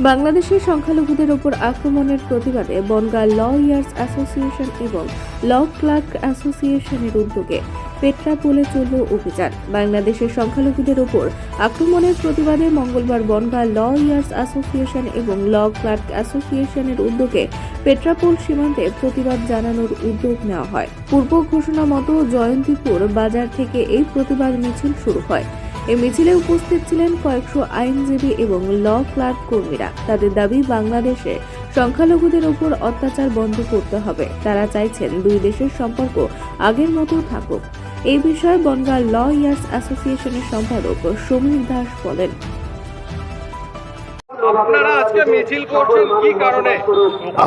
বাংলাদেশের সংখ্যালঘুদের ওপর আক্রমণের প্রতিবাদে বনগাঁ ল ইয়ার্স অ্যাসোসিয়েশন এবং ল ক্লার্ক অ্যাসোসিয়েশনের উদ্যোগে পেট্রাপোলে চলল অভিযান। বাংলাদেশের সংখ্যালঘুদের ওপর আক্রমণের প্রতিবাদে মঙ্গলবার বনগাঁ ল ইয়ার্স অ্যাসোসিয়েশন এবং ল ক্লার্ক অ্যাসোসিয়েশনের উদ্যোগে পেট্রাপোল সীমান্তে প্রতিবাদ জানানোর উদ্যোগ নেওয়া হয়। পূর্ব ঘোষণা মতো জয়ন্তীপুর বাজার থেকে এই প্রতিবাদ মিছিল শুরু হয়। এই মিছিলে উপস্থিত ছিলেন কয়েকশো আইনজীবী এবং ল ক্লার্ক কর্মীরা। তাদের দাবি বাংলাদেশে সংখ্যালঘুদের উপর অত্যাচার বন্ধ করতে হবে। তারা চাইছেন দুই দেশের সম্পর্ক আগের মতো থাকুক। এই বিষয়ে বনগাঁ ল ইয়ার্স অ্যাসোসিয়েশনের সম্পাদক সমীর দাস বলেন। আপনারা আজকে মিছিল করছেন কি কারণে?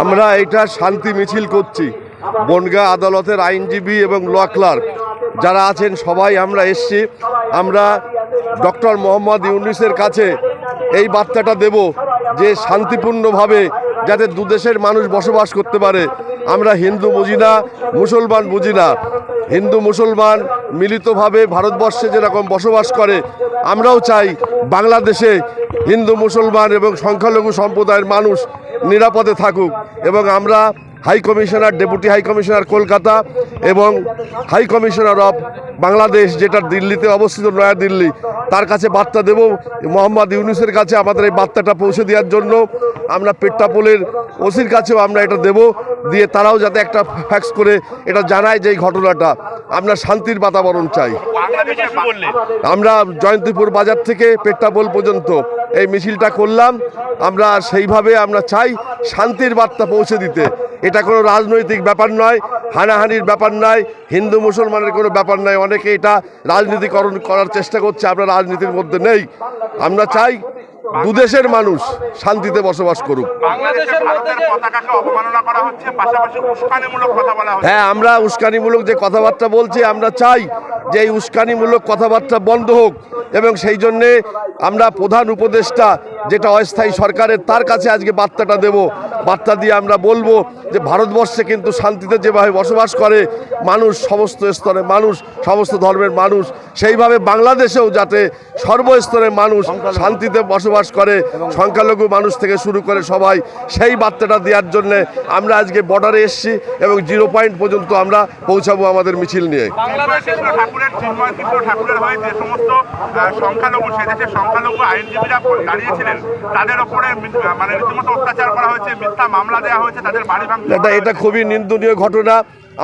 আমরা এটা শান্তি মিছিল করছি। বনগাঁ আদালতের আইনজীবী এবং ল ক্লার্ক যারা আছেন সবাই আমরা এসছি। আমরা ডক্টর মোহাম্মদ ইউনিসের কাছে এই বার্তাটা দেব যে শান্তিপূর্ণভাবে যাতে দুদেশের মানুষ বসবাস করতে পারে। আমরা হিন্দু বুঝি না, মুসলমান বুঝি না। হিন্দু, মুসলমান মিলিতভাবে ভারতবর্ষে যেরকম বসবাস করে, আমরাও চাই বাংলাদেশে হিন্দু, মুসলমান এবং সংখ্যালঘু সম্প্রদায়ের মানুষ নিরাপদে থাকুক এবং আমরা high commissioner deputy high commissioner Kolkata এবং হাই কমিশনার অফ বাংলাদেশ যেটা দিল্লিতে অবস্থিত, নয়াদিল্লি, তার কাছে বার্তা দেব। মোহাম্মদ ইউনুসের কাছে আমাদের এই বার্তাটা পৌঁছে দেওয়ার জন্য। আমরা পেট্টাপোলের ওসির কাছেও আমরা এটা দেব। দিয়ে তারাও যাতে একটা ফ্যাক্স করে, এটা জানায় যে এই ঘটনাটা। আমরা শান্তির বাতাবরণ চাই। আমরা জয়ন্তীপুর বাজার থেকে পেট্টাপোল পর্যন্ত এই মিছিলটা করলাম। আমরা সেইভাবে আমরা চাই শান্তির বার্তা পৌঁছে দিতে। এটা কোনো রাজনৈতিক ব্যাপার নয় হানাহানির ব্যাপার নয় হিন্দু মুসলমানের কোনো ব্যাপার নয়। অনেকে এটা রাজনীতিকরণ করার চেষ্টা করছে আমরা রাজনীতির মধ্যে নেই। আমরা চাই দুদেশের মানুষ শান্তিতে বসবাস করুক। বাংলাদেশের মধ্যে যে পতাকাকে অবমাননা করা হচ্ছে পাশাপাশি উস্কানিমূলক কথা বলা হচ্ছে। হ্যাঁ আমরা উস্কানিমূলক যে কথাবার্তা বলছি আমরা চাই যে এই উস্কানিমূলক কথাবার্তা বন্ধ হোক এবং সেই জন্যে আমরা প্রধান উপদেষ্টা যেটা অস্থায়ী সরকারের তার কাছে আজকে বার্তাটা দেব। বার্তা দিয়ে আমরা বলব যে ভারতবর্ষে কিন্তু শান্তিতে যেভাবে বসবাস করে, মানুষ সমস্ত স্তরে মানুষ, সমস্ত ধর্মের মানুষ, সেইভাবে বাংলাদেশেও যাতে সর্বস্তরের মানুষ শান্তিতে বসবাস করে, সংখ্যালঘু মানুষ থেকে শুরু করে সবাই, সেই বার্তাটা দেওয়ার জন্যে আমরা আজকে বর্ডারে এসেছি এবং জিরো পয়েন্ট পর্যন্ত আমরা পৌঁছাবো আমাদের মিছিল নিয়ে। সংখ্যালঘু সে দেশের সংখ্যালঘু আইনজীবীরা দাঁড়িয়েছিলেন, তাদের ওপরে মানে রীতিমতো অত্যাচার করা হয়েছে, মিথ্যা মামলা দেওয়া হয়েছে, তাদের বাড়ি এটা এটা খুবই নিন্দনীয় ঘটনা।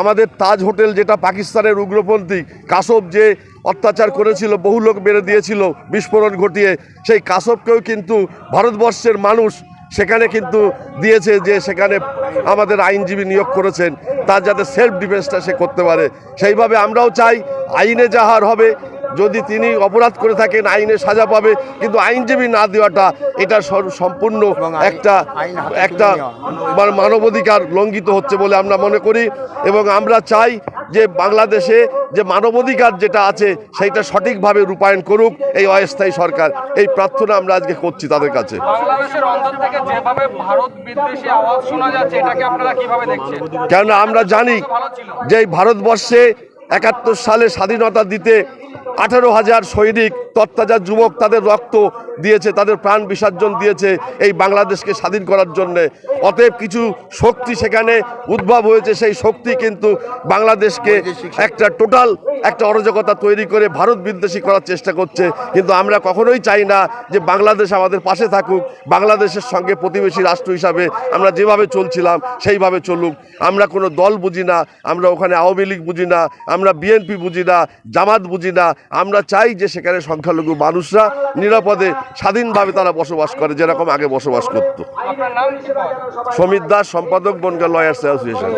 আমাদের তাজ হোটেল যেটা পাকিস্তানের উগ্রপন্থী কাসব যে অত্যাচার করেছিল, বহু লোক মেরে দিয়েছিল বিস্ফোরণ ঘটিয়ে, সেই কাসবকেও কিন্তু ভারতবর্ষের মানুষ সেখানে কিন্তু দিয়েছে যে সেখানে আমাদের আইনজীবী নিয়োগ করেছেন, তার যাতে সেলফ ডিফেন্সটা সে করতে পারে। সেইভাবে আমরাও চাই, আইনে যাহার হবে যদি তিনি অপরাধ করে থাকেন আইনে সাজা পাবে কিন্তু আইনজীবী না দেওয়াটা এটা সর- সম্পূর্ণ একটা একটা মানে মানবাধিকার লঙ্ঘিত হচ্ছে বলে আমরা মনে করি এবং আমরা চাই যে বাংলাদেশে যে মানবাধিকার যেটা আছে সেইটা সঠিকভাবে রূপায়ণ করুক এই অস্থায়ী সরকার। এই প্রার্থনা আমরা আজকে করছি তাদের কাছে। বাংলাদেশের অন্তর থেকে যেভাবে ভারত বিদ্বেষী আওয়াজ শোনা যাচ্ছে এটাকে আপনারা কীভাবে দেখছেন? কেননা আমরা জানি যে এই ভারতবর্ষে একাত্তর সালে স্বাধীনতা দিতে আঠারো হাজার সৈনিক তত্তাজার যুবক তাদের রক্ত দিয়েছে, তাদের প্রাণ বিসর্জন দিয়েছে এই বাংলাদেশকে স্বাধীন করার জন্যে। অতএব কিছু শক্তি সেখানে উদ্ভব হয়েছে, সেই শক্তি কিন্তু বাংলাদেশকে একটা টোটাল একটা অরাজকতা তৈরি করে ভারত বিদ্বেষী করার চেষ্টা করছে। কিন্তু আমরা কখনোই চাই না যে বাংলাদেশ আমাদের পাশে থাকুক, বাংলাদেশের সঙ্গে প্রতিবেশী রাষ্ট্র হিসাবে আমরা যেভাবে চলছিলাম সেইভাবে চলুক। আমরা কোনো দল বুঝি না, আমরা ওখানে আওয়ামী লীগ বুঝি না, আমরা বিএনপি বুঝি না, জামাত বুঝি না। আমরা চাই যে সেখানে সংখ্যালঘু মানুষরা নিরাপদে স্বাধীনভাবে তারা বসবাস করে যেরকম আগে বসবাস করত? সমীর দাস সম্পাদক বনগা লয়ার্স অ্যাসোসিয়েশন